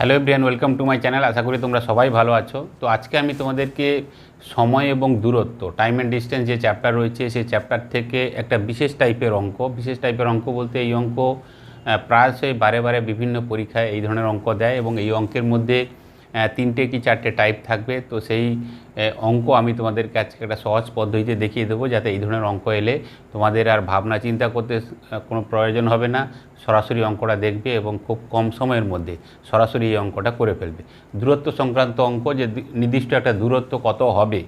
Hello everyone welcome to my channel আশা করি তোমরা সবাই ভালো আছো। তো আজকে আমি তোমাদেরকে সময় এবং দূরত্ব টাইম অ্যান্ড ডিস্টেন্স যে চ্যাপ্টার রয়েছে, সেই চ্যাপ্টার থেকে একটা বিশেষ টাইপের অঙ্ক। বিশেষ টাইপের অঙ্ক বলতে এই অঙ্ক প্রায়শই বারে বারে বিভিন্ন পরীক্ষায় এই ধরনের অঙ্ক দেয় এবং এই অঙ্কের মধ্যে তিনটে কি চারটে টাইপ থাকবে। তো সেই অঙ্ক আমি তোমাদেরকে আজকে একটা সহজ পদ্ধতিতে দেখিয়ে দেবো যাতে এই ধরনের অঙ্ক এলে তোমাদের আর ভাবনা চিন্তা করতে কোনো প্রয়োজন হবে না। সরাসরি অঙ্কটা দেখবে এবং খুব কম সময়ের মধ্যে সরাসরি এই অঙ্কটা করে ফেলবে। দূরত্ব সংক্রান্ত অঙ্ক যে নির্দিষ্ট একটা দূরত্ব কত হবে,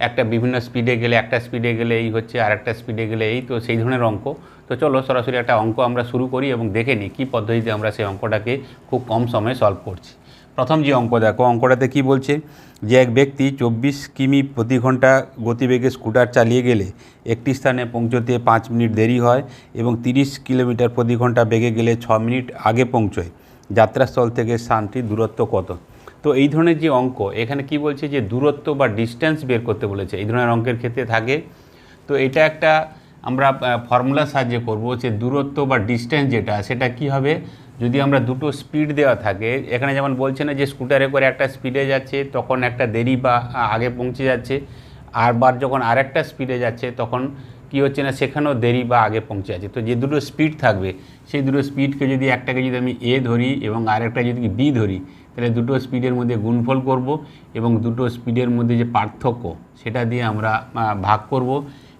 একটা বিভিন্ন স্পিডে গেলে একটা স্পিডে গেলে এই হচ্ছে, আর একটা স্পিডে গেলে এই, তো সেই ধরনের অঙ্ক। তো চলো সরাসরি একটা অঙ্ক আমরা শুরু করি এবং দেখে নিই কী পদ্ধতিতে আমরা সেই অঙ্কটাকে খুব কম সময়ে সলভ করছি। প্রথম যে অঙ্ক, দেখো, অঙ্কটাতে কি বলছে? যে এক ব্যক্তি চব্বিশ কিমি প্রতি ঘণ্টা গতিবেগে স্কুটার চালিয়ে গেলে একটি স্থানে পৌঁছতে পাঁচ মিনিট দেরি হয় এবং তিরিশ কিলোমিটার প্রতি ঘণ্টা বেগে গেলে ছ মিনিট আগে পৌঁছয়। যাত্রাস্থল থেকে স্থানটির দূরত্ব কত? তো এই ধরনের যে অঙ্ক, এখানে কি বলছে যে দূরত্ব বা ডিস্টেন্স বের করতে বলেছে। এই ধরনের অঙ্কের ক্ষেত্রে থাকে। তো এটা একটা আমরা ফর্মুলার সাহায্যে করব যে দূরত্ব বা ডিস্টেন্স যেটা, সেটা কি হবে? যদি আমরা দুটো স্পিড দেওয়া থাকে, এখানে যেমন বলছে না যে স্কুটারে করে একটা স্পিডে যাচ্ছে, তখন একটা দেরি বা আগে পৌঁছে যাচ্ছে। আরবার যখন আরেকটা স্পিডে যাচ্ছে, তখন কি হচ্ছে না, সেখানেও দেরি বা আগে পৌঁছে যাচ্ছে। তো যে দুটো স্পিড থাকবে, সেই দুটো স্পিডকে যদি একটাকে যদি আমি এ ধরি এবং আরেকটা যদি বি ধরি, তাহলে দুটো স্পিডের মধ্যে গুণফল করব এবং দুটো স্পিডের মধ্যে যে পার্থক্য, সেটা দিয়ে আমরা ভাগ করব।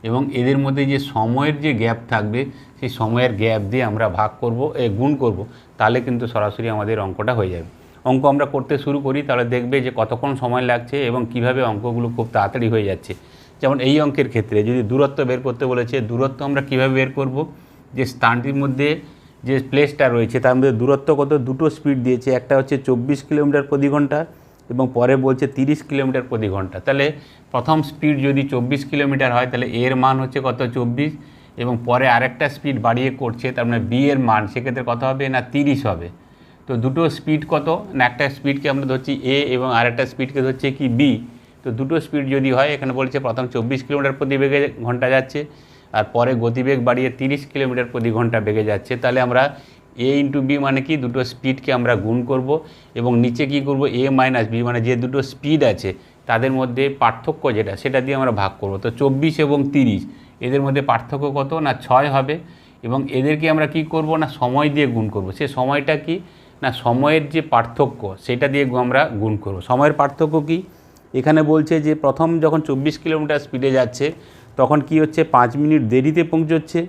এবং এদের মধ্যে যে সময়ের যে গ্যাপ থাকবে, সেই সময়ের গ্যাপ দিয়ে আমরা ভাগ করব, এ গুণ করব, তাহলে কিন্তু সরাসরি আমাদের অঙ্কটা হয়ে যাবে। অঙ্ক আমরা করতে শুরু করি, তাহলে দেখবে যে কতক্ষণ সময় লাগছে এবং কীভাবে অঙ্কগুলো খুব তাড়াতাড়ি হয়ে যাচ্ছে। যেমন এই অঙ্কের ক্ষেত্রে যদি দূরত্ব বের করতে বলেছে, দূরত্ব আমরা কীভাবে বের করব? যে স্থানটির মধ্যে যে প্লেসটা রয়েছে, তার মধ্যে দূরত্ব কত? দুটো স্পিড দিয়েছে, একটা হচ্ছে চব্বিশ কিলোমিটার প্রতি ঘণ্টা এবং পরে বলছে তিরিশ কিলোমিটার প্রতি ঘণ্টা। তাহলে প্রথম স্পিড যদি চব্বিশ কিলোমিটার হয়, তাহলে এর মান হচ্ছে কত? চব্বিশ। এবং পরে আরেকটা স্পিড বাড়িয়ে করছে, তার মানে বি এর মান, সেক্ষেত্রে কত হবে? না, তিরিশ হবে। তো দুটো স্পিড কত? না, একটা স্পিডকে আমরা ধরছি এ এবং আরেকটা স্পিডকে ধরছে কি বি তো দুটো স্পিড যদি হয়, এখানে বলছে প্রথম চব্বিশ কিলোমিটার প্রতি বেগে ঘণ্টা যাচ্ছে, আর পরে গতিবেগ বাড়িয়ে তিরিশ কিলোমিটার প্রতি ঘণ্টা বেগে যাচ্ছে। তাহলে আমরা এ ইন্টু বি মানে কি? দুটো স্পিডকে আমরা গুণ করব এবং নিচে কি করব? এ মাইনাস বি মানে যে দুটো স্পিড আছে, তাদের মধ্যে পার্থক্য যেটা, সেটা দিয়ে আমরা ভাগ করব। তো চব্বিশ এবং তিরিশ, এদের মধ্যে পার্থক্য কত? না ছয় হবে। এবং এদেরকে আমরা কি করব? না সময় দিয়ে গুণ করব। সে সময়টা কি? না সময়ের যে পার্থক্য, সেটা দিয়ে আমরা গুণ করব। সময়ের পার্থক্য কি? এখানে বলছে যে প্রথম যখন চব্বিশ কিলোমিটার স্পিডে যাচ্ছে, তখন কি হচ্ছে? পাঁচ মিনিট দেরিতে পৌঁছচ্ছে।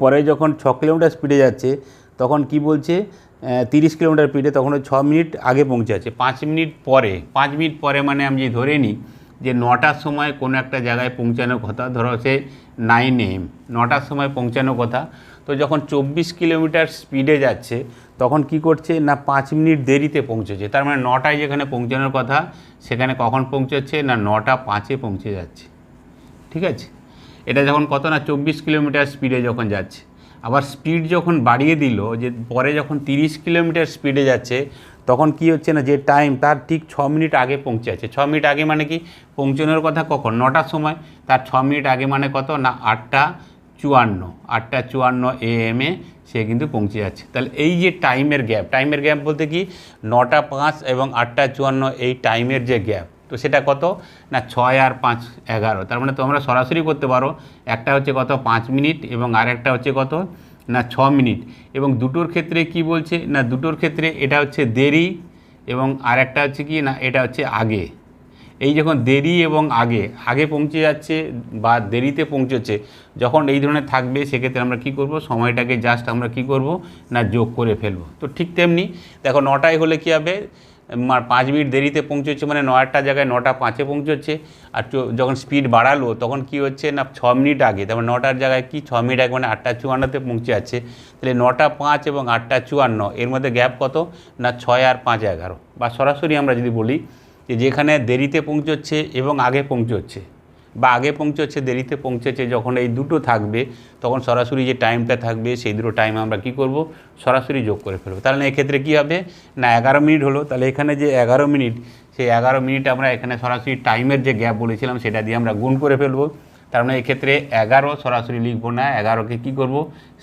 পরে যখন ছ কিলোমিটার স্পিডে যাচ্ছে, তখন কি বলছে? তিরিশ কিলোমিটার স্পিডে তখন ছ মিনিট আগে পৌঁছাচ্ছে পাঁচ মিনিট পরে, পাঁচ মিনিট পরে মানে আমি যদি ধরে নিই যে নটার সময় কোনো একটা জায়গায় পৌঁছানোর কথা, ধরো হচ্ছে নাইন এম নটার সময় পৌঁছানোর কথা, তো যখন চব্বিশ কিলোমিটার স্পিডে যাচ্ছে, তখন কি করছে? না, পাঁচ মিনিট দেরিতে পৌঁছেছে। তার মানে নটায় যেখানে পৌঁছানোর কথা, সেখানে কখন পৌঁছাচ্ছে? না, নটা পাঁচে পৌঁছে যাচ্ছে। ঠিক আছে? এটা যখন কত না, চব্বিশ কিলোমিটার স্পিডে যখন যাচ্ছে। আবার স্পিড যখন বাড়িয়ে দিল, যে পরে যখন তিরিশ কিলোমিটার স্পিডে যাচ্ছে, তখন কি হচ্ছে না, যে টাইম তার ঠিক ছ মিনিট আগে পৌঁছে যাচ্ছে। ছ মিনিট আগে মানে কি? পৌঁছানোর কথা কখন? নটার সময়। তার ছ মিনিট আগে মানে কত না, আটটা চুয়ান্ন। আটটা চুয়ান্ন এ এম এ সে কিন্তু পৌঁছে যাচ্ছে। তাহলে এই যে টাইমের গ্যাপ টাইমের গ্যাপ বলতে কি? নটা পাঁচ এবং আটটা চুয়ান্ন এই টাইমের যে গ্যাপ তো সেটা কত? না, ছয় আর পাঁচ এগারো। তার মানে তোমরা সরাসরি করতে পারো, একটা হচ্ছে কত? পাঁচ মিনিট এবং আরেকটা হচ্ছে কত? না, ছ মিনিট। এবং দুটোর ক্ষেত্রে কি বলছে? না, দুটোর ক্ষেত্রে এটা হচ্ছে দেরি এবং আরেকটা হচ্ছে কি? না, এটা হচ্ছে আগে। এই যখন দেরি এবং আগে আগে পৌঁছে যাচ্ছে বা দেরিতে পৌঁছচ্ছে যখন এই ধরনের থাকবে, সেক্ষেত্রে আমরা কি করব? সময়টাকে জাস্ট আমরা কি করব? না, যোগ করে ফেলব। তো ঠিক তেমনি, দেখো, নটায় হলে কী হবে? পাঁচ মিনিট দেরিতে পৌঁছচ্ছে মানে নয়টা জায়গায় নটা পাঁচে পৌঁছচ্ছে। আর যখন স্পিড বাড়ালো, তখন কি হচ্ছে না, ছ মিনিট আগে, তারপর নটার জায়গায় কি, ছ মিনিট আগে মানে আটটা চুয়ান্নতে পৌঁছে যাচ্ছে তাহলে নটা পাঁচ এবং আটটা চুয়ান্ন, এর মধ্যে গ্যাপ কত? না ছয় আর পাঁচ এগারো। বা সরাসরি আমরা যদি বলি যে যেখানে দেরিতে পৌঁছচ্ছে এবং আগে পৌঁছচ্ছে। বা আগে পৌঁছচ্ছে দেরিতে পৌঁছেছে, যখন এই দুটো থাকবে, তখন সরাসরি যে টাইমটা থাকবে, সেই দুটো টাইম আমরা কি করব? সরাসরি যোগ করে ফেলব। তাহলে এক্ষেত্রে কী হবে? না, এগারো মিনিট হলো। তাহলে এখানে যে এগারো মিনিট, সেই এগারো মিনিট আমরা এখানে সরাসরি টাইমের যে গ্যাপ বলেছিলাম, সেটা দিয়ে আমরা গুণ করে ফেলব। তার মানে এক্ষেত্রে এগারো সরাসরি লিখব না, এগারোকে কী করব?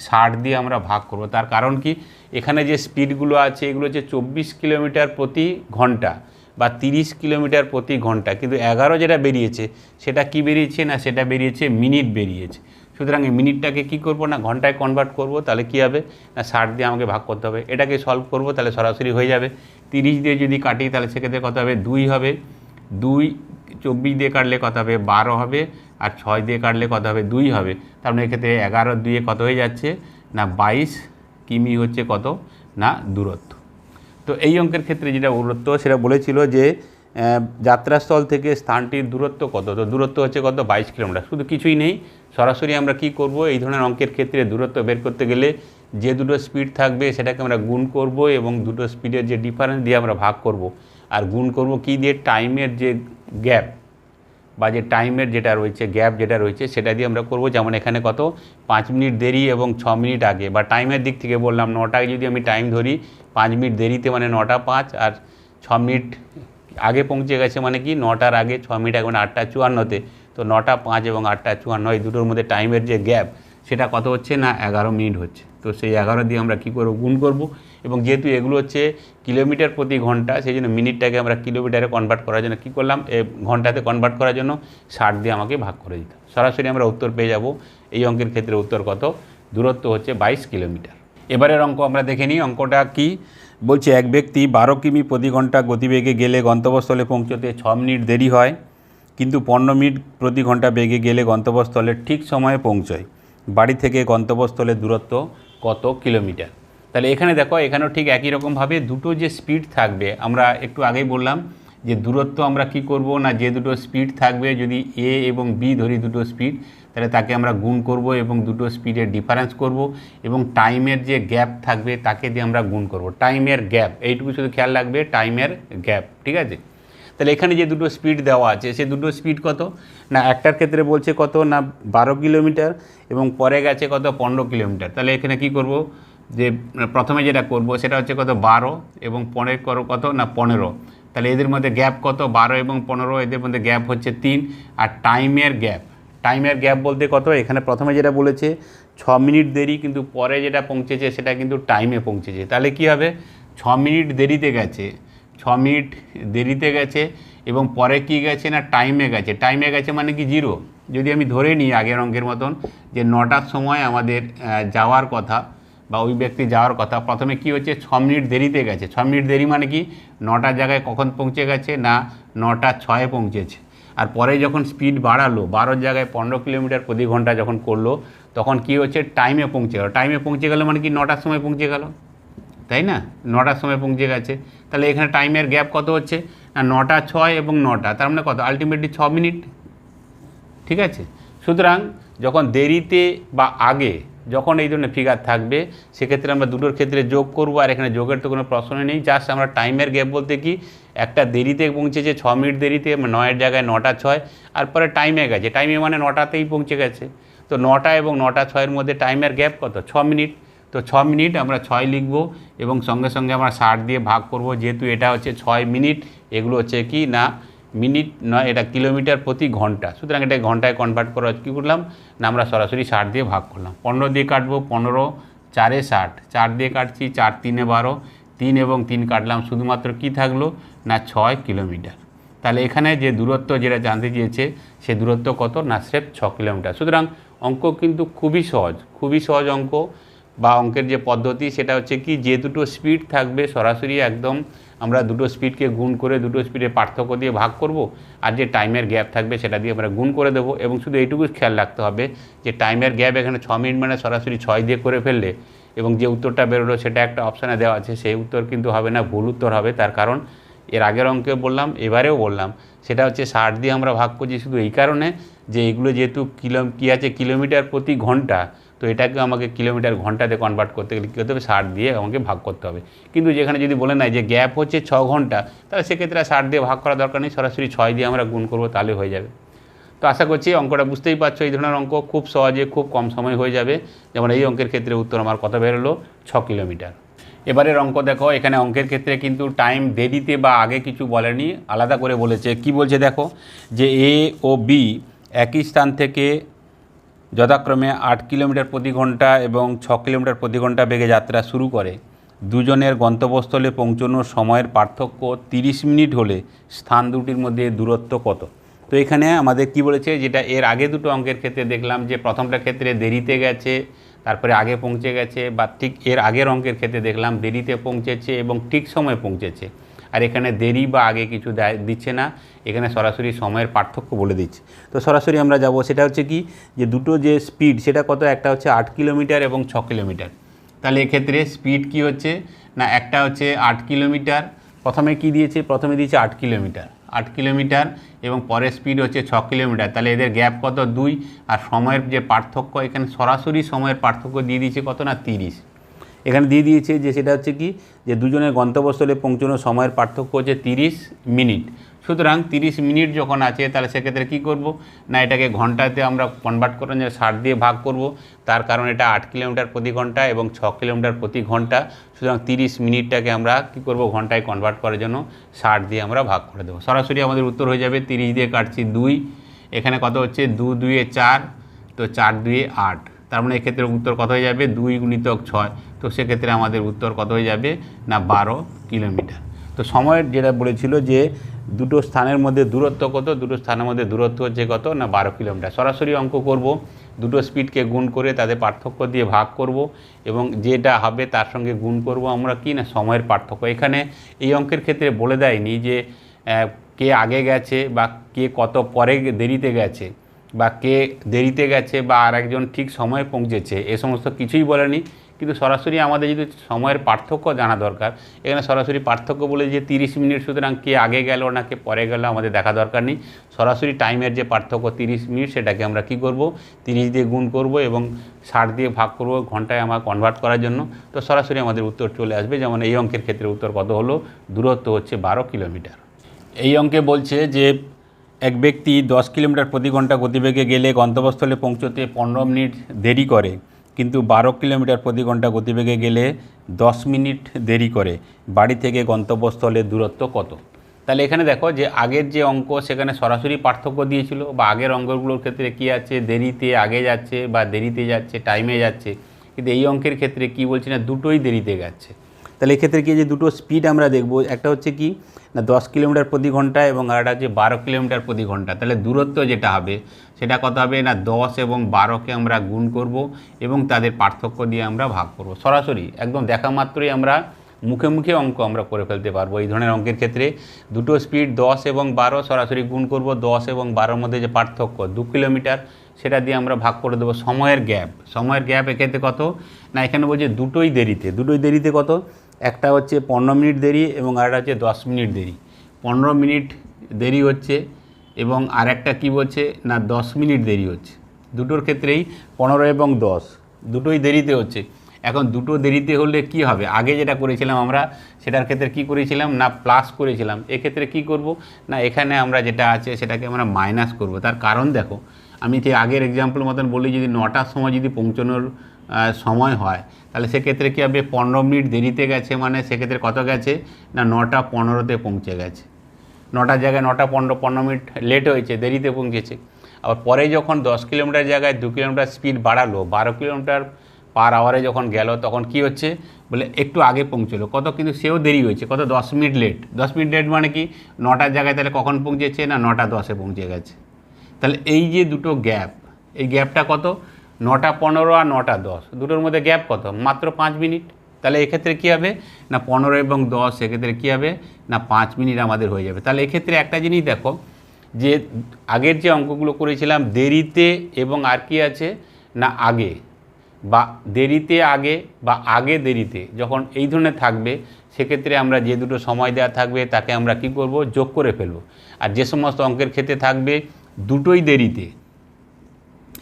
ষাট দিয়ে আমরা ভাগ করব। তার কারণ কি? এখানে যে স্পিডগুলো আছে, এগুলো হচ্ছে চব্বিশ কিলোমিটার প্রতি ঘণ্টা। বা তিরিশ কিলোমিটার প্রতি ঘণ্টা, কিন্তু এগারো যেটা বেরিয়েছে, সেটা কি বেরিয়েছে না সেটা বেরিয়েছে, মিনিট বেরিয়েছে। সুতরাং এই মিনিটটাকে কী করব না, ঘন্টায় কনভার্ট করব, তাহলে কী হবে? না, ষাট দিয়ে আমাকে ভাগ করতে হবে। এটাকে সলভ করব, তাহলে সরাসরি হয়ে যাবে। তিরিশ দিয়ে যদি কাটি, তাহলে সেক্ষেত্রে কত হবে? দুই হবে। দুই, চব্বিশ দিয়ে কাটলে কত হবে? বারো হবে। আর ছয় দিয়ে কাটলে কত হবে? দুই হবে। তার মানে এক্ষেত্রে এগারো দুইয়ে কত হয়ে যাচ্ছে? না, বাইশ কিমি হচ্ছে কত? না, দূরত্ব। তো এই অঙ্কের ক্ষেত্রে যেটা দূরত্ব সেটা বলেছিল যে যাত্রাস্থল থেকে স্থানটির দূরত্ব কত? তো দূরত্ব হচ্ছে কত? বাইশ কিলোমিটার। শুধু কিছুই নেই। সরাসরি আমরা কি করব? এই ধরনের অঙ্কের ক্ষেত্রে দূরত্ব বের করতে গেলে যে দুটো স্পিড থাকবে, সেটাকে আমরা গুণ করব এবং দুটো স্পিডের যে ডিফারেন্স দিয়ে আমরা ভাগ করব। আর গুণ করব কি দিয়ে? টাইমের যে গ্যাপ বা যে টাইমের যেটা রয়েছে, গ্যাপ যেটা রয়েছে, সেটা দিয়ে আমরা করব। যেমন এখানে কত? পাঁচ মিনিট দেরি এবং ছ মিনিট আগে। বা টাইমের দিক থেকে বললাম, নটায় যদি আমি টাইম ধরি, পাঁচ মিনিট দেরিতে মানে নটা পাঁচ আর ছ মিনিট আগে পৌঁছে গেছে মানে কি? নটার আগে ছ মিনিট আগে মানে আটটা চুয়ান্নতে। তো নটা পাঁচ এবং আটটা চুয়ান্ন, এই দুটোর মধ্যে টাইমের যে গ্যাপ, সেটা কত হচ্ছে না? এগারো মিনিট হচ্ছে। তো সেই এগারো দিয়ে আমরা কী করব? গুণ করব। এবং যেহেতু এগুলো হচ্ছে কিলোমিটার প্রতি ঘণ্টা সেই জন্য মিনিটটাকে আমরা কিলোমিটারে কনভার্ট করার জন্য কী করলাম? এ ঘন্টাতে কনভার্ট করার জন্য ষাট দিয়ে আমাকে ভাগ করে দিতাম সরাসরি আমরা উত্তর পেয়ে যাব। এই অঙ্কের ক্ষেত্রে উত্তর কত? দূরত্ব হচ্ছে বাইশ কিলোমিটার। এবারের অঙ্ক আমরা দেখে নিই। অঙ্কটা কি? বলছে, এক ব্যক্তি বারো কিমি প্রতি ঘণ্টা গতিবেগে গেলে গন্তব্যস্থলে পৌঁছতে ছ মিনিট দেরি হয়, কিন্তু পনেরো মিনিট প্রতি ঘণ্টা বেগে গেলে গন্তব্যস্থলে ঠিক সময়ে পৌঁছয়। বাড়ি থেকে গন্তব্যস্থলের দূরত্ব কত কিলোমিটার? তাহলে এখানে দেখো, এখানেও ঠিক একই রকমভাবে দুটো যে স্পিড থাকবে, আমরা একটু আগেই বললাম যে দূরত্ব আমরা কি করব না যে দুটো স্পিড থাকবে, যদি এ এবং বি ধরি দুটো স্পিড তাহলে তাকে আমরা গুণ করব এবং দুটো স্পিডের ডিফারেন্স করব এবং টাইমের যে গ্যাপ থাকবে, তাকে দিয়ে আমরা গুণ করব। টাইমের গ্যাপ এইটুকু শুধু খেয়াল রাখবে টাইমের গ্যাপ ঠিক আছে? তাহলে এখানে যে দুটো স্পিড দেওয়া আছে, সে দুটো স্পিড কত? না, একটার ক্ষেত্রে বলছে কত? না, বারো কিলোমিটার এবং পরে গেছে কত? পনেরো কিলোমিটার। তাহলে এখানে কি করব? যে প্রথমে যেটা করব সেটা হচ্ছে কত বারো এবং পনেরো করো কত? না, পনেরো। তাহলে এদের মধ্যে গ্যাপ কত? বারো এবং পনেরো, এদের মধ্যে গ্যাপ হচ্ছে তিন। আর টাইমের গ্যাপ টাইমের গ্যাপ বলতে কত? এখানে প্রথমে যেটা বলেছে, ছ মিনিট দেরি কিন্তু পরে যেটা পৌঁছেছে সেটা কিন্তু টাইমে পৌঁছেছে। তাহলে কি হবে? ছ মিনিট দেরিতে গেছে, ছ মিনিট দেরিতে গেছে এবং পরে কি গেছে না টাইমে গেছে? টাইমে গেছে মানে কি জিরো? যদি আমি ধরে নিই আগের অঙ্কের মতন যে নটার সময় আমাদের যাওয়ার কথা বা ওই ব্যক্তি যাওয়ার কথা। প্রথমে কি হচ্ছে? ছ মিনিট দেরিতে গেছে। ছ মিনিট দেরি মানে কি? নটার জায়গায় কখন পৌঁছে গেছে না নটা ছয়ে পৌঁছেছে? আর পরে যখন স্পিড বাড়ালো, বারোর জায়গায় পনেরো কিলোমিটার প্রতি ঘণ্টা যখন করল, তখন কি হচ্ছে? টাইমে পৌঁছে গেল। টাইমে পৌঁছে গেলো মানে কি? নটার সময় পৌঁছে গেল। তাই না? নটার সময় পৌঁছে গেছে। তাহলে এখানে টাইমের গ্যাপ কত হচ্ছে? না, নটা ছয় এবং নটা। তার মানে কত? আলটিমেটলি ছ মিনিট। ঠিক আছে? সুতরাং যখন দেরিতে বা আগে যখন এই ধরনের ফিগার থাকবে, সেক্ষেত্রে আমরা দুটোর ক্ষেত্রে যোগ করব, আর এখানে যোগের তো কোনো প্রশ্ন নেই। জাস্ট আমরা টাইমের গ্যাপ বলতে কি, একটা দেরিতে পৌঁছেছে, ছ মিনিট দেরিতে নয়ের জায়গায় নটা ছয়, আর পরে টাইমে গেছে। টাইমে মানে নটাতেই পৌঁছে গেছে। তো নটা এবং নটা ছয়ের মধ্যে টাইমের গ্যাপ কত? ছ মিনিট তো ছ মিনিট আমরা ছয় লিখব এবং সঙ্গে সঙ্গে আমরা ষাট দিয়ে ভাগ করব, যেহেতু এটা হচ্ছে ছয় মিনিট এগুলো হচ্ছে কি? না মিনিট নয়, এটা কিলোমিটার প্রতি ঘণ্টা। সুতরাং এটা ঘন্টায় কনভার্ট করা কী করলাম? না, আমরা সরাসরি ষাট দিয়ে ভাগ করলাম। পনেরো দিয়ে কাটবো, পনেরো, চারে ষাট। চার দিয়ে কাটছি, চার, তিনে বারো। তিন এবং তিন কাটলাম, শুধুমাত্র কি থাকল? না, ছয় কিলোমিটার। তাহলে এখানে যে দূরত্ব যেটা জানতে চেয়েছে, সে দূরত্ব কত? না, স্রেফ ছ কিলোমিটার। সুতরাং অঙ্ক কিন্তু খুবই সহজ খুবই সহজ অঙ্ক। বা অঙ্কের যে পদ্ধতি, সেটা হচ্ছে কি যে দুটো স্পিড থাকবে, সরাসরি একদম আমরা দুটো স্পিডকে গুণ করে দুটো স্পিডে পার্থক্য দিয়ে ভাগ করব, আর যে টাইমের গ্যাপ থাকবে সেটা দিয়ে আমরা গুণ করে দেবো। এবং শুধু এইটুকু খেয়াল রাখতে হবে যে টাইমের গ্যাপ এখানে ছ মিনিট মানে সরাসরি ছয় দিয়ে করে ফেললে এবং যে উত্তরটা বেরোলো সেটা একটা অপশানে দেওয়া আছে, সেই উত্তর কিন্তু হবে না, ভুল উত্তর হবে। তার কারণ এর আগের অঙ্কে বললাম, এবারেও বললাম। সেটা হচ্ছে ষাট দিয়ে আমরা ভাগ করছি শুধু এই কারণে যে এগুলো যেহেতু কিলো, কী আছে, কিলোমিটার প্রতি ঘণ্টা তো এটাকে আমাকে কিলোমিটার ঘন্টাতে কনভার্ট করতে গেলে কী করতে হবে? ষাট দিয়ে আমাকে ভাগ করতে হবে। কিন্তু যেখানে যদি বলে নাই যে গ্যাপ হচ্ছে ছ ঘণ্টা, তাহলে সেক্ষেত্রে ষাট দিয়ে ভাগ করা দরকার নেই, সরাসরি ছয় দিয়ে আমরা গুণ করব, তাহলে হয়ে যাবে। তো আশা করছি অঙ্কটা বুঝতেই পারছ, এই ধরনের অঙ্ক খুব সহজে, খুব কম সময় হয়ে যাবে। যেমন এই অঙ্কের ক্ষেত্রে উত্তর আমার কত বেরোলো ছ কিলোমিটার। এবারের অঙ্ক দেখো, এখানে অঙ্কের ক্ষেত্রে কিন্তু টাইম দেরিতে বা আগে কিছু বলেনি, আলাদা করে বলেছে। কি বলছে দেখো? যে এ ও বি একই স্থান থেকে যথাক্রমে আট কিলোমিটার প্রতি ঘণ্টা এবং ছ কিলোমিটার প্রতি ঘণ্টা বেগে যাত্রা শুরু করে। দুজনের গন্তব্যস্থলে পৌঁছানোর সময়ের পার্থক্য তিরিশ মিনিট হলে স্থান দুটির মধ্যে দূরত্ব কত? তো এখানে আমাদের কি বলেছে? যেটা এর আগে দুটো অঙ্কের ক্ষেত্রে দেখলাম যে প্রথমটা ক্ষেত্রে দেরিতে গেছে, তারপরে আগে পৌঁছে গেছে বা ঠিক এর আগের অঙ্কের ক্ষেত্রে দেখলাম দেরিতে পৌঁছেছে এবং ঠিক সময়ে পৌঁছেছে। আর এখানে দেরি বা আগে কিছু দিচ্ছে না, এখানে সরাসরি সময়ের পার্থক্য বলে দিচ্ছে। তো সরাসরি আমরা যাব, সেটা হচ্ছে কি যে দুটো যে স্পিড সেটা কত? একটা হচ্ছে আট কিলোমিটার এবং ছ কিলোমিটার। তাহলে এক্ষেত্রে স্পিড কি হচ্ছে? না, একটা হচ্ছে আট কিলোমিটার। প্রথমে কি দিয়েছে? প্রথমে দিয়েছে আট কিলোমিটার। আট কিলোমিটার এবং পরের স্পিড হচ্ছে ছ কিলোমিটার। তাহলে এদের গ্যাপ কত? দুই। আর সময়ের যে পার্থক্য, এখানে সরাসরি সময়ের পার্থক্য দিয়ে দিয়েছে কত? না, তিরিশ। এখানে দিয়ে দিয়েছে যে সেটা হচ্ছে কি, যে দুজনের গন্তব্যস্থলে পৌঁছানোর সময়ের পার্থক্য হচ্ছে তিরিশ মিনিট। সুতরাং তিরিশ মিনিট যখন আছে, তাহলে সেক্ষেত্রে কী করব? না, এটাকে ঘন্টাতে আমরা কনভার্ট করে যে ষাট দিয়ে ভাগ করব। তার কারণ এটা আট কিলোমিটার প্রতি ঘণ্টা এবং ছ কিলোমিটার প্রতি ঘণ্টা। সুতরাং তিরিশ মিনিটটাকে আমরা কী করব? ঘন্টায় কনভার্ট করার জন্য ষাট দিয়ে আমরা ভাগ করে দেবো। সরাসরি আমাদের উত্তর হয়ে যাবে তিরিশ দিয়ে কাটছি দুই। এখানে কত হচ্ছে? দু দুয়ে চার। তো চার দুয়ে আট। তার মানে এক্ষেত্রে উত্তর কত হয়ে যাবে? দুই গুণিতক ছয়। তো সেক্ষেত্রে আমাদের উত্তর কত হয়ে যাবে? না, বারো কিলোমিটার। তো সময়ের যেটা বলেছিল যে দুটো স্থানের মধ্যে দূরত্ব কত? দুটো স্থানের মধ্যে দূরত্ব হচ্ছে কত? না, বারো কিলোমিটার। সরাসরি অঙ্ক করব। দুটো স্পিডকে গুণ করে তাদের পার্থক্য দিয়ে ভাগ করব এবং যেটা হবে তার সঙ্গে গুণ করব আমরা কি? না, সময়ের পার্থক্য। এখানে এই অঙ্কের ক্ষেত্রে বলে দেয়নি যে কে আগে গেছে বা কে কত পরে দেরিতে গেছে। বা কে দেরিতে গেছে বা আর একজন ঠিক সময়ে পৌঁছেছে, এ সমস্ত কিছুই বলেনি। কিন্তু সরাসরি আমাদের যদি সময়ের পার্থক্য জানা দরকার, এখানে সরাসরি পার্থক্য বলে যে তিরিশ মিনিট সুতরাং কে আগে গেল না কে পরে গেল আমাদের দেখা দরকার নেই। সরাসরি টাইমের যে পার্থক্য তিরিশ মিনিট, সেটাকে আমরা কি করব? তিরিশ দিয়ে গুণ করব এবং ষাট দিয়ে ভাগ করব ঘন্টায় আমার কনভার্ট করার জন্য। তো সরাসরি আমাদের উত্তর চলে আসবে, যেমন এই অঙ্কের ক্ষেত্রে উত্তর কত হলো? দূরত্ব হচ্ছে বারো কিলোমিটার। এই অঙ্কে বলছে যে এক ব্যক্তি দশ কিলোমিটার প্রতি ঘণ্টা গতিবেগে গেলে গন্তব্যস্থলে পৌঁছতে পনেরো মিনিট দেরি করে, কিন্তু বারো কিলোমিটার প্রতি ঘণ্টা গতিবেগে গেলে দশ মিনিট দেরি করে। বাড়ি থেকে গন্তব্যস্থলে দূরত্ব কত? তাহলে এখানে দেখো যে আগের যে অঙ্ক সেখানে সরাসরি পার্থক্য দিয়েছিল, বা আগের অঙ্কগুলোর ক্ষেত্রে কি আছে? দেরিতে আগে যাচ্ছে বা দেরিতে যাচ্ছে টাইমে যাচ্ছে। কিন্তু এই অঙ্কের ক্ষেত্রে কি বলছি না, দুটোই দেরিতে যাচ্ছে। তাহলে এক্ষেত্রে কি যে দুটো স্পিড আমরা দেখব, একটা হচ্ছে কি, না দশ কিলোমিটার প্রতি ঘণ্টা এবং আরেকটা হচ্ছে বারো কিলোমিটার প্রতি ঘণ্টা। তাহলে দূরত্ব যেটা হবে, সেটা কত হবে না দশ এবং বারোকে আমরা গুণ করব এবং তাদের পার্থক্য দিয়ে আমরা ভাগ করব। সরাসরি একদম দেখা মাত্রই আমরা মুখে মুখে অঙ্ক আমরা করে ফেলতে পারব এই ধরনের অঙ্কের ক্ষেত্রে। দুটো স্পিড দশ এবং বারো সরাসরি গুণ করব, দশ এবং বারোর মধ্যে যে পার্থক্য দু কিলোমিটার, সেটা দিয়ে আমরা ভাগ করে দেবো। সময়ের গ্যাপ সময়ের গ্যাপ এক্ষেত্রে কত? না এখানে বলছে দুটোই দেরিতে দুটোই দেরিতে কত? একটা হচ্ছে পনেরো মিনিট দেরি এবং আরেকটা হচ্ছে দশ মিনিট দেরি। পনেরো মিনিট দেরি হচ্ছে এবং আরেকটা কি বলছে? না, দশ মিনিট দেরি হচ্ছে। দুটোর ক্ষেত্রেই পনেরো এবং দশ, দুটোই দেরিতে হচ্ছে। এখন দুটো দেরিতে হলে কি হবে? আগে যেটা করেছিলাম আমরা, সেটার ক্ষেত্রে কি করেছিলাম? না প্লাস করেছিলাম। এক্ষেত্রে কি করব? না, এখানে আমরা যেটা আছে, সেটাকে আমরা মাইনাস করব। তার কারণ দেখো, আমি যে আগের এক্সাম্পল মতন বলি, যদি নটার সময় যদি পৌঁছানোর সময় হয় তাহলে সেক্ষেত্রে কী হবে পনেরো মিনিট দেরিতে গেছে মানে সেক্ষেত্রে কত গেছে? না, নটা পনেরোতে পৌঁছে গেছে। নটার জায়গায় নটা পনেরো পনেরো মিনিট লেট হয়েছে, দেরিতে পৌঁছেছে। আবার পরে যখন দশ কিলোমিটার জায়গায় দু কিলোমিটার স্পিড বাড়ালো, বারো কিলোমিটার পার আওয়ারে যখন গেল, তখন কি হচ্ছে? বলে একটু আগে পৌঁছলো। কত কিন্তু সেও দেরি হয়েছে, কত দশ মিনিট লেট দশ মিনিট লেট মানে কি? নটার জায়গায় তাহলে কখন পৌঁছেছে? না, নটা দশে পৌঁছে গেছে। তাহলে এই যে দুটো গ্যাপ এই গ্যাপটা কত? নটা পনেরো আর নটা দশ। দুটোর মধ্যে গ্যাপ কত? মাত্র পাঁচ মিনিট? তাহলে এক্ষেত্রে কী হবে? না পনেরো এবং দশ, এক্ষেত্রে কী হবে? না পাঁচ মিনিট আমাদের হয়ে যাবে। তাহলে এক্ষেত্রে একটা জিনিস দেখো, যে আগের যে অঙ্কগুলো করেছিলাম, দেরিতে এবং আর কি আছে? না আগে। বা দেরিতে আগে বা আগে দেরিতে, যখন এই ধরনের থাকবে, সেক্ষেত্রে আমরা যে দুটো সময় দেওয়া থাকবে, তাকে আমরা কি করব? যোগ করে ফেলব। আর যে সমস্ত অঙ্কের ক্ষেত্রে থাকবে, দুটোই দেরিতে।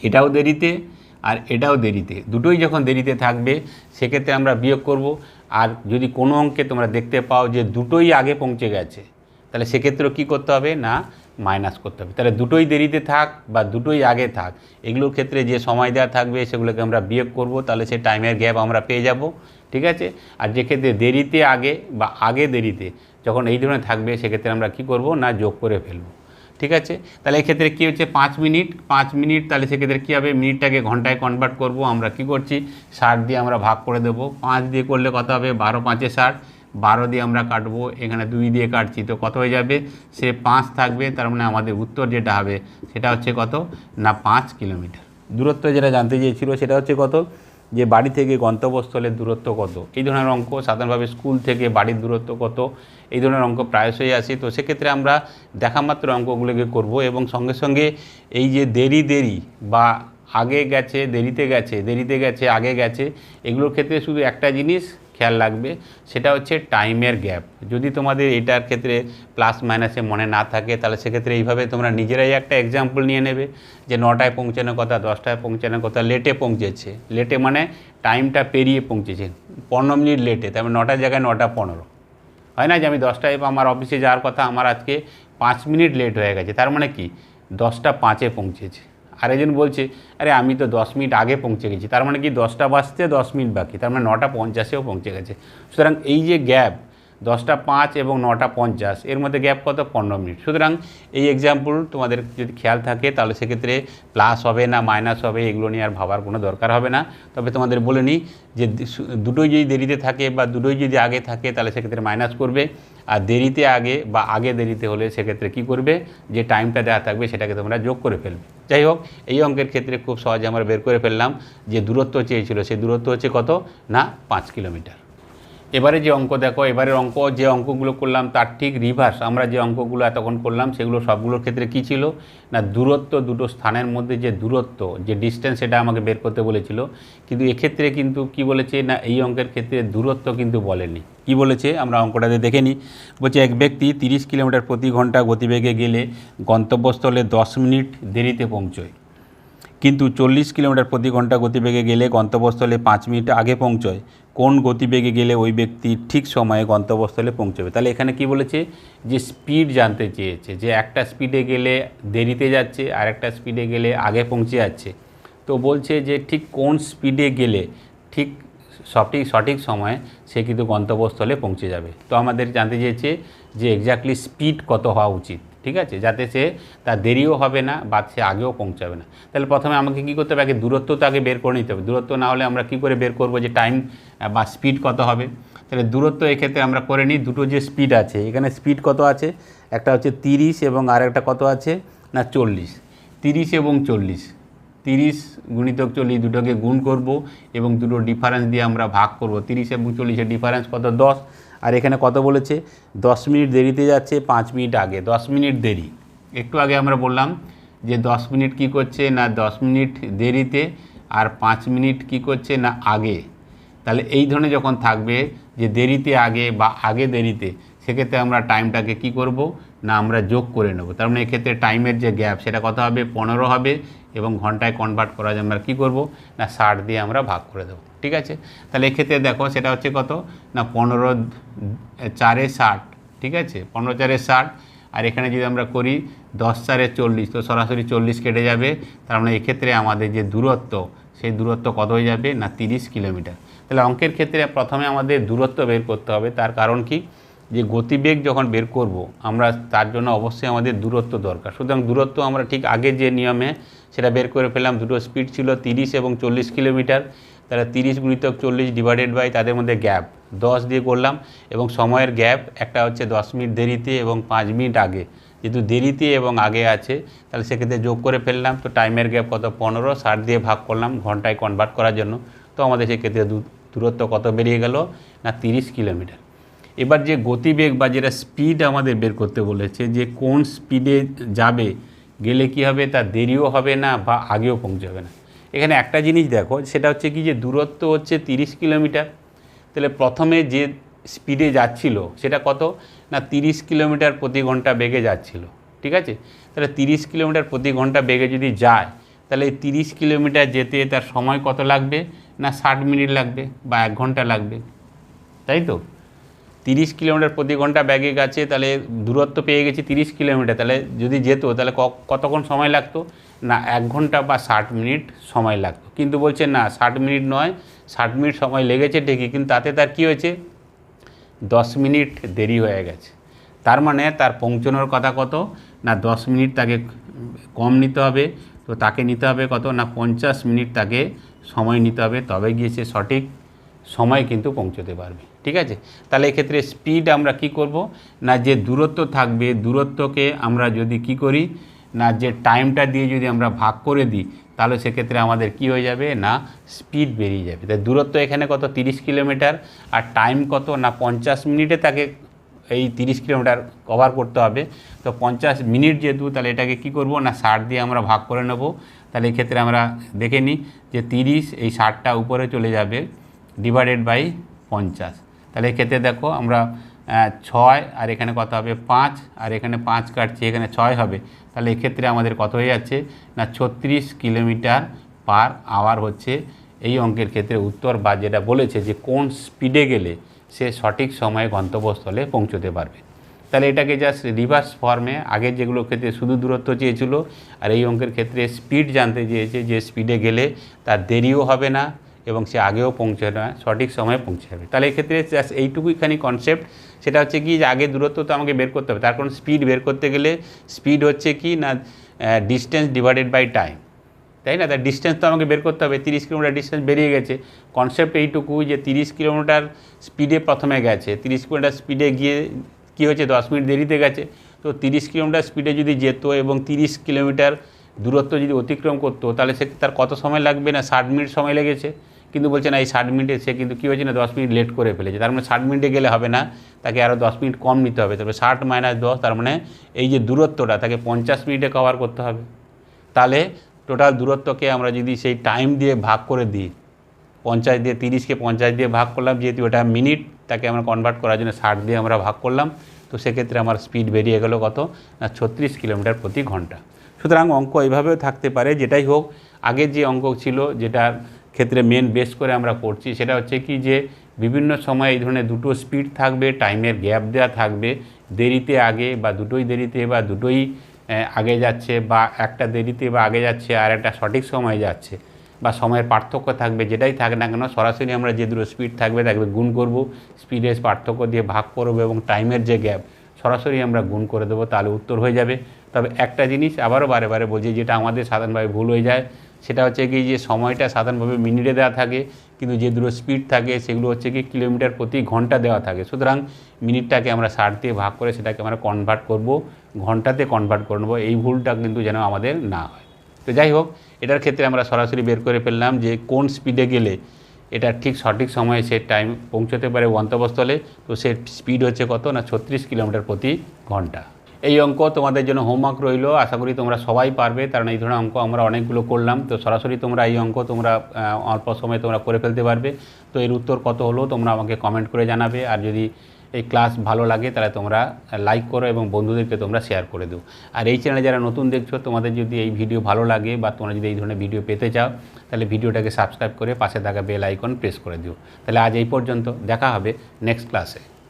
এটাও দেরিতে আর এটাও দেরিতে। দুটোই যখন দেরিতে থাকবে, সেক্ষেত্রে আমরা বিয়োগ করব। আর যদি কোনো অঙ্কে তোমরা দেখতে পাও যে দুটোই আগে পৌঁছে গেছে, তাহলে সেক্ষেত্রেও কী করতে হবে? না, মাইনাস করতে হবে। তাহলে দুটোই দেরিতে থাক বা দুটোই আগে থাক, এগুলোর ক্ষেত্রে যে সময় দেওয়া থাকবে, সেগুলোকে আমরা বিয়োগ করব। তাহলে সে টাইমের গ্যাপ আমরা পেয়ে যাব, ঠিক আছে? আর যে ক্ষেত্রে দেরিতে আগে বা আগে দেরিতে যখন এই ধরনের থাকবে, সেক্ষেত্রে আমরা কি করব? না, যোগ করে ফেলব। ঠিক আছে? তাহলে এক্ষেত্রে কী হচ্ছে? পাঁচ মিনিট। পাঁচ মিনিট, তাহলে সেক্ষেত্রে কী হবে? মিনিটটাকে ঘন্টায় কনভার্ট করব। আমরা কি করছি? ষাট দিয়ে আমরা ভাগ করে দেবো। পাঁচ দিয়ে করলে কত হবে? বারো পাঁচে ষাট। বারো দিয়ে আমরা কাটবো। এখানে দুই দিয়ে কাটছি। তো কত হয়ে যাবে? সে পাঁচ থাকবে। তার মানে আমাদের উত্তর যেটা হবে, সেটা হচ্ছে কত? না, পাঁচ কিলোমিটার। দূরত্ব যেটা জানতে চেয়েছিল, সেটা হচ্ছে কত? যে বাড়ি থেকে গন্তব্যস্থলের দূরত্ব কত? এই ধরনের অঙ্ক সাধারণভাবে স্কুল থেকে বাড়ির দূরত্ব কত? এই ধরনের অঙ্ক প্রায়শই আসে। তো সেক্ষেত্রে আমরা দেখামাত্র অঙ্কগুলোকে করব এবং সঙ্গে সঙ্গে এই যে দেরি দেরি বা আগে গেছে, দেরিতে গেছে দেরিতে গেছে, আগে গেছে, এগুলোর ক্ষেত্রে শুধু একটা জিনিস খেয়াল রাখবে, সেটা হচ্ছে টাইমের গ্যাপ যদি তোমাদের এটার ক্ষেত্রে প্লাস মাইনাসে মনে না থাকে, তাহলে সেক্ষেত্রে এইভাবে তোমরা নিজেরাই একটা এক্সাম্পল নিয়ে নেবে যে নটায় পৌঁছানোর কথা, দশটায় পৌঁছানোর কথা লেটে পৌঁছেছে। লেটে মানে টাইমটা পেরিয়ে পৌঁছেছে। পনেরো মিনিট লেটে তার মানে নটার জায়গায় নটা পনেরো। হয় না যে আমি দশটায় আমার অফিসে যাওয়ার কথা, আমার আজকে পাঁচ মিনিট লেট হয়ে গেছে। তার মানে কি? দশটা পাঁচে পৌঁছেছে। আর একজন বলছে, আরে আমি তো দশ মিনিট আগে পৌঁছে গেছি। তার মানে কি দশটা বাজতে দশ মিনিট বাকি, তার মানে নটা পঞ্চাশেও পৌঁছে গেছে। সুতরাং এই যে গ্যাপ দশটা পাঁচ এবং নটা পঞ্চাশ। এর মধ্যে গ্যাপ কত? পনেরো মিনিট। সুতরাং এই এক্সাম্পল তোমাদের যদি খেয়াল থাকে, তাহলে সেক্ষেত্রে প্লাস হবে না মাইনাস হবে, এগুলো নিয়ে আর ভাবার কোনো দরকার হবে না। তবে তোমাদের বলে নিই যে দুটোই যদি দেরিতে থাকে বা দুটোই যদি আগে থাকে, তাহলে সেক্ষেত্রে মাইনাস করবে। আর দেরিতে আগে বা আগে দেরিতে হলে সেক্ষেত্রে কি করবে? যে টাইমটা দেওয়া থাকবে, সেটাকে তোমরা যোগ করে ফেলবে। যাই হোক, এই অঙ্কের ক্ষেত্রে খুব সহজে আমরা বের করে ফেললাম যে দূরত্ব চেয়েছিল, সেই দূরত্ব হচ্ছে কত? না, পাঁচ কিলোমিটার। এবারে যে অঙ্ক দেখো এবারের অঙ্ক, যে অঙ্কগুলো করলাম তার ঠিক রিভার্স আমরা যে অঙ্কগুলো এতক্ষণ করলাম, সেগুলো সবগুলোর ক্ষেত্রে কী ছিল? না, দূরত্ব দুটো স্থানের মধ্যে যে দূরত্ব, যে ডিস্টেন্স সেটা আমাকে বের করতে বলেছিল। কিন্তু এক্ষেত্রে কিন্তু কি বলেছে? না, এই অঙ্কের ক্ষেত্রে দূরত্ব কিন্তু বলেনি। কি বলেছে? আমরা অঙ্কটাতে দেখে নিই। বলছে, এক ব্যক্তি তিরিশ কিলোমিটার প্রতি ঘণ্টা গতিবেগে গেলে গন্তব্যস্থলে দশ মিনিট দেরিতে পৌঁছয়। কিন্তু চল্লিশ কিলোমিটার প্রতি ঘণ্টা গতিবেগে গেলে গন্তব্যস্থলে পাঁচ মিনিট আগে পৌঁছয়। কোন গতিবেগে গেলে ওই ব্যক্তি ঠিক সময়ে গন্তব্যস্থলে পৌঁছবে? তাহলে এখানে কি বলেছে? যে স্পিড জানতে চেয়েছে, যে একটা স্পিডে গেলে দেরিতে যাচ্ছে আর একটা স্পিডে গেলে আগে পৌঁছে যাচ্ছে। তো বলছে যে ঠিক কোন স্পিডে গেলে ঠিক সঠিক সঠিক সময়ে সে কিন্তু গন্তব্যস্থলে পৌঁছে যাবে। তো আমাদের জানতে চেয়েছে যে এক্স্যাক্টলি স্পিড কত হওয়া উচিত। ঠিক আছে? যাতে সে তার দেরিও হবে না বা সে আগেও পৌঁছাবে না। তাহলে প্রথমে আমাকে কী করতে হবে? আগে দূরত্ব তো আগে বের করে নিতে হবে। দূরত্ব না হলে আমরা কী করে বের করব? যে টাইম বা স্পিড কত হবে? তাহলে দূরত্ব এক্ষেত্রে আমরা করে নিই দুটো যে স্পিড আছে। এখানে স্পিড কত আছে? একটা হচ্ছে তিরিশ এবং আর একটা কত আছে? না, চল্লিশ। তিরিশ এবং চল্লিশ। তিরিশ গুণিতক চল্লিশ দুটোকে গুণ করব এবং দুটো ডিফারেন্স দিয়ে আমরা ভাগ করব। তিরিশ এবং চল্লিশের ডিফারেন্স কত? দশ। আর এখানে কত বলেছে? দশ মিনিট দেরিতে যাচ্ছে, পাঁচ মিনিট আগে। দশ মিনিট দেরি। একটু আগে আমরা বললাম যে দশ মিনিট কি করছে না দশ মিনিট দেরিতে আর পাঁচ মিনিট কি করছে না আগে? তাহলে এই ধরনের যখন থাকবে যে দেরিতে আগে বা আগে দেরিতে, সেক্ষেত্রে আমরা টাইমটাকে কি করব? না আমরা যোগ করে নেব। তার মানে এক্ষেত্রে টাইমের যে গ্যাপ, সেটা কত হবে? পনেরো হবে। এবং ঘন্টায় কনভার্ট করা যায়, আমরা কী করব? না, ষাট দিয়ে আমরা ভাগ করে দেবো, ঠিক আছে? তাহলে এক্ষেত্রে দেখো, সেটা হচ্ছে কত? না, পনেরো চারে ষাট, ঠিক আছে? পনেরো চারে ষাট, আর এখানে যদি আমরা করি দশ চারে চল্লিশ, তো সরাসরি চল্লিশ কেটে যাবে। তার মানে এক্ষেত্রে আমাদের যে দূরত্ব, সেই দূরত্ব কত হয়ে যাবে? না, তিরিশ কিলোমিটার। তাহলে অঙ্কের ক্ষেত্রে প্রথমে আমাদের দূরত্ব বের করতে হবে, তার কারণ কি? যে গতিবেগ যখন বের করব, আমরা তার জন্য অবশ্যই আমাদের দূরত্ব দরকার। সুতরাং দূরত্ব আমরা ঠিক আগে যে নিয়মে সেটা বের করে ফেলাম দুটো স্পিড ছিল তিরিশ এবং চল্লিশ কিলোমিটার, তাহলে তিরিশ গুণিতক চল্লিশ ডিভাইডেড বাই তাদের মধ্যে গ্যাপ দশ দিয়ে করলাম এবং সময়ের গ্যাপ একটা হচ্ছে দশ মিনিট দেরিতে এবং পাঁচ মিনিট আগে। যেহেতু দেরিতে এবং আগে আছে, তাহলে সেক্ষেত্রে যোগ করে ফেললাম, তো টাইমের গ্যাপ কত? পনেরো, ষাট দিয়ে ভাগ করলাম ঘন্টায় কনভার্ট করার জন্য। তো আমাদের সেক্ষেত্রে দূরত্ব কত বেরিয়ে গেল? না তিরিশ কিলোমিটার। এবার যে গতিবেগ বা যেটা স্পিড আমাদের বের করতে বলেছে, যে কোন স্পিডে যাবে, গেলে কি হবে, তার দেরিও হবে না বা আগেও পৌঁছাবে না। এখানে একটা জিনিস দেখো, সেটা হচ্ছে কি যে দূরত্ব হচ্ছে তিরিশ কিলোমিটার। তাহলে প্রথমে যে স্পিডে যাচ্ছিল, সেটা কত? না তিরিশ কিলোমিটার প্রতি ঘণ্টা বেগে যাচ্ছিল, ঠিক আছে? তাহলে তিরিশ কিলোমিটার প্রতি ঘণ্টা বেগে যদি যায়, তাহলে তিরিশ কিলোমিটার যেতে তার সময় কত লাগবে? না ষাট মিনিট লাগবে বা এক ঘণ্টা লাগবে, তাই তো? তিরিশ কিলোমিটার প্রতি ঘণ্টা ব্যাগে গেছে, তাহলে দূরত্ব পেয়ে গেছি তিরিশ কিলোমিটার, তাহলে যদি যেত, তাহলে কতক্ষণ সময় লাগতো? না, এক ঘণ্টা বা ষাট মিনিট সময় লাগতো। কিন্তু বলছে, না, ষাট মিনিট নয়, ষাট মিনিট সময় লেগেছে ঠিকই, কিন্তু তাতে তার কী হয়েছে? দশ মিনিট দেরি হয়ে গেছে। তার মানে তার পৌঁছানোর কথা কত? না, দশ মিনিট তাকে কম নিতে হবে, তো তাকে নিতে হবে কত? না, পঞ্চাশ মিনিট তাকে সময় নিতে হবে, তবে গিয়ে সে সঠিক সময় কিন্তু পৌঁছতে পারবে। ঠিক আছে? তাহলে এক্ষেত্রে স্পিড আমরা কি করব? না যে দূরত্ব থাকবে, দূরত্বকে আমরা যদি কি করি? না যে টাইমটা দিয়ে যদি আমরা ভাগ করে দিই, তাহলে সেক্ষেত্রে আমাদের কি হয়ে যাবে? না স্পিড বেরিয়ে যাবে। তাই দূরত্ব এখানে কত? তিরিশ কিলোমিটার। আর টাইম কত? না, পঞ্চাশ মিনিটে তাকে এই তিরিশ কিলোমিটার কভার করতে হবে। তো পঞ্চাশ মিনিট যেহেতু, তাহলে এটাকে কি করব? না, ষাট দিয়ে আমরা ভাগ করে নেব। তাহলে এক্ষেত্রে আমরা দেখে নিই যে তিরিশ এই ষাটটা উপরে চলে যাবে ডিভাইডেড বাই পঞ্চাশ। তাহলে এক্ষেত্রে দেখো আমরা ছয়, আর এখানে কত হবে? পাঁচ, আর এখানে পাঁচ কাটছি, এখানে ছয় হবে। তাহলে এক্ষেত্রে আমাদের কত হয়ে যাচ্ছে? না, ছত্রিশ কিলোমিটার পার আওয়ার হচ্ছে। এই অঙ্কের ক্ষেত্রে উত্তর বা যেটা বলেছে যে কোন স্পিডে গেলে সে সঠিক সময়ে গন্তব্যস্থলে পৌঁছতে পারবে। তাহলে এটাকে জাস্ট রিভার্স ফর্মে আগে যেগুলো ক্ষেত্রে শুধু দূরত্ব চেয়েছিল, আর এই অঙ্কের ক্ষেত্রে স্পিড জানতে চেয়েছে যে স্পিডে গেলে তার দেরিও হবে না এবং সে আগেও পৌঁছে না সঠিক সময়ে পৌঁছে যাবে। তাহলে এক্ষেত্রে এইটুকুইখানি কনসেপ্ট সেটা হচ্ছে কি যে আগে দূরত্ব তো আমাকে বের করতে হবে। তার কারণ স্পিড বের করতে গেলে স্পিড হচ্ছে কি না ডিস্টেন্স ডিভাইডেড বাই টাইম তাই না? তার ডিস্টেন্স তো আমাকে বের করতে হবে। তিরিশ কিলোমিটার ডিস্টেন্স বেরিয়ে গেছে। কনসেপ্ট এইটুকু যে তিরিশ কিলোমিটার স্পিডে প্রথমে গেছে। তিরিশ কিলোমিটার স্পিডে গিয়ে কী হয়েছে? দশ মিনিট দেরিতে গেছে। তো তিরিশ কিলোমিটার স্পিডে যদি যেত এবং তিরিশ কিলোমিটার দূরত্ব যদি অতিক্রম করতো, তাহলে সে তার কত সময় লাগবে না? ষাট মিনিট সময় লেগেছে। কিন্তু বলছে না, এই ষাট মিনিটে সে কিন্তু কী হয়েছে না, দশ মিনিট লেট করে ফেলেছে। তার মানে ষাট মিনিটে গেলে হবে না, তাকে আরও দশ মিনিট কম নিতে হবে। তবে ষাট মাইনাস দশ, তার মানে এই যে দূরত্বটা, তাকে পঞ্চাশ মিনিটে কভার করতে হবে। তাহলে টোটাল দূরত্বকে আমরা যদি সেই টাইম দিয়ে ভাগ করে দিই, পঞ্চাশ দিয়ে তিরিশকে পঞ্চাশ দিয়ে ভাগ করলাম, যেহেতু ওটা মিনিট তাকে আমরা কনভার্ট করার জন্য ষাট দিয়ে আমরা ভাগ করলাম, তো সেক্ষেত্রে আমার স্পিড বেরিয়ে গেল কত? না, ছত্রিশ কিলোমিটার প্রতি ঘণ্টা। সুতরাং অঙ্ক এইভাবেও থাকতে পারে, যেটাই হোক, আগের যে অঙ্ক ছিল, যেটার ক্ষেত্রে মেন বেস করে আমরা করছি। সেটা হচ্ছে কি যে, বিভিন্ন সময় এই ধরনের দুটো স্পিড থাকবে টাইমের গ্যাপ দেওয়া থাকবে। দেরিতে আগে বা দুটোই দেরিতে বা দুটোই আগে যাচ্ছে বা একটা দেরিতে বা আগে যাচ্ছে আর একটা সঠিক সময় যাচ্ছে বা সময়ের পার্থক্য থাকবে, যেটাই থাক না কেন সরাসরি আমরা যে দুটো স্পিড থাকবে থাকবে গুণ করব। স্পিডের পার্থক্য দিয়ে ভাগ করব এবং টাইমের যে গ্যাপ সরাসরি আমরা গুণ করে দেবো, তাহলে উত্তর হয়ে যাবে। তবে একটা জিনিস আবারও বারে বারে বলছি, যেটা আমাদের সাধারণভাবে ভুল হয়ে যায় সেটা হচ্ছে কি যে সময়টা সাধারণভাবে মিনিটে দেওয়া থাকে, কিন্তু যে দুটো স্পিড থাকে সেগুলো হচ্ছে কি কিলোমিটার প্রতি ঘণ্টা দেওয়া থাকে। সুতরাং মিনিটটাকে আমরা ষাট দিয়ে ভাগ করে সেটাকে আমরা কনভার্ট করব, ঘন্টাতে কনভার্ট করে নেব। এই ভুলটা কিন্তু যেন আমাদের না হয়। তো যাই হোক, এটার ক্ষেত্রে আমরা সরাসরি বের করে ফেললাম যে কোন স্পিডে গেলে এটা ঠিক সঠিক সময়ে সে টাইম পৌঁছতে পারে গন্তব্যস্থলে। তো সে স্পিড হচ্ছে কত না ছত্রিশ কিলোমিটার প্রতি ঘণ্টা। এই অঙ্ক তোমাদের জন্য হোমওয়ার্ক রইল। আশা করি তোমরা সবাই পারবে, কারণ এই ধরনের অঙ্ক আমরা অনেকগুলো করলাম। তো সরাসরি তোমরা এই অঙ্ক তোমরা অল্প সময়ে তোমরা করে ফেলতে পারবে। তো এর উত্তর কত হলো তোমরা আমাকে কমেন্ট করে জানাবে। আর যদি এই ক্লাস ভালো লাগে, তাহলে তোমরা লাইক করো এবং বন্ধুদেরকে তোমরা শেয়ার করে দিও। আর এই চ্যানেলে যারা নতুন দেখছ, তোমাদের যদি এই ভিডিও ভালো লাগে বা তোমরা যদি এই ধরনের ভিডিও পেতে চাও, তাহলে ভিডিওটাকে সাবস্ক্রাইব করে পাশে থাকা বেল আইকন প্রেস করে দিও। তাহলে আজ এই পর্যন্ত, দেখা হবে নেক্সট ক্লাসে